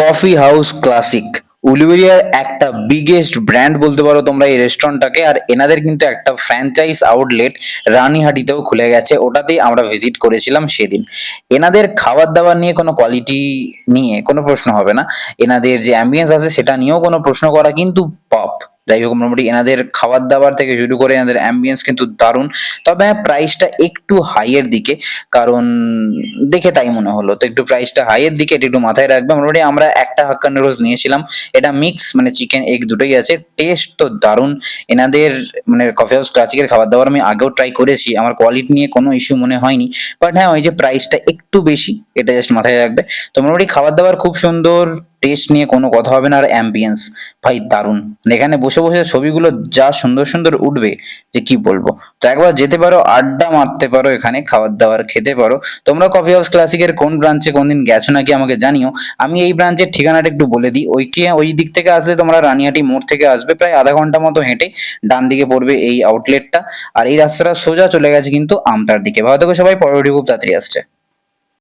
Coffee house classic. উলুবেরিয়ার একটা biggest brand বলতে পারো তোমরা এই রেস্টুরেন্টটাকে আর এনাদের কিন্তু একটা ফ্র্যাঞ্চাইজ আউটলেট রানীহাটিতেও খুলে গেছে। ওটাতেই আমরা ভিজিট করেছিলাম সেদিন। এনাদের খাবার দাবার নিয়ে কোনো কোয়ালিটি নিয়ে কোনো প্রশ্ন হবে না। এনাদের যে অ্যাম্বিয়েন্স আছে সেটা নিয়েও কোনো প্রশ্ন করা। কিন্তু পপ যাই হোক, মোটামুটি এনাদের খাবার দাবার থেকে শুরু করে এনাদের অ্যাম্বিয়েন্স কিন্তু দারুণ। তবে হ্যাঁ প্রাইসটা একটু হাইয়ের দিকে, কারণ দেখে তাই মনে হলো। তো একটু প্রাইসটা হাইয়ের দিকে, এটা একটু মাথায় রাখবে। মোটামুটি আমরা একটা হাক্কা নুডলস নিয়েছিলাম। এটা মিক্স মানে চিকেন এগ দুটোই আছে। টেস্ট তো দারুণ। এনাদের মানে কফি হাউস ক্লাসিকের খাবার দাবার আমি আগেও ট্রাই করেছি। আমার কোয়ালিটি নিয়ে কোনো ইস্যু মনে হয়নি। বাট হ্যাঁ ওই যে প্রাইসটা একটু বেশি, এটা জাস্ট মাথায় রাখবে। তো মোটামুটি খাবার দাবার খুব সুন্দর টেস্ট নিয়ে কোনো কথা হবে না আর অ্যাম্বিয়েন্স ভাই, দারুণ। এখানে বসে বসে ছবিগুলো যা সুন্দর সুন্দর উঠবে, যে কি বলব? তো একবার যেতে পারো, আড্ডা মারতে পারো এখানে, খাবার দাবার খেতে পারো। তোমরা কফি হাউস ক্লাসিকের কোন ব্রাঞ্চে কোন দিন গেছো নাকি আমাকে জানিও। আমি এই ব্রাঞ্চের ঠিকানাটা একটু বলে দিই। ওইকে ওই দিক থেকে আসলে তোমরা রানিহাটি মোড় থেকে আসবে, প্রায় আধা ঘণ্টা মতো হেঁটে ডান দিকে পড়বে এই আউটলেটটা আর এই রাস্তাটা সোজা চলে গেছে কিন্তু আমতার দিকে। ভালো থেকো সবাই, পরবর্তী খুব তাড়াতাড়ি আসছে।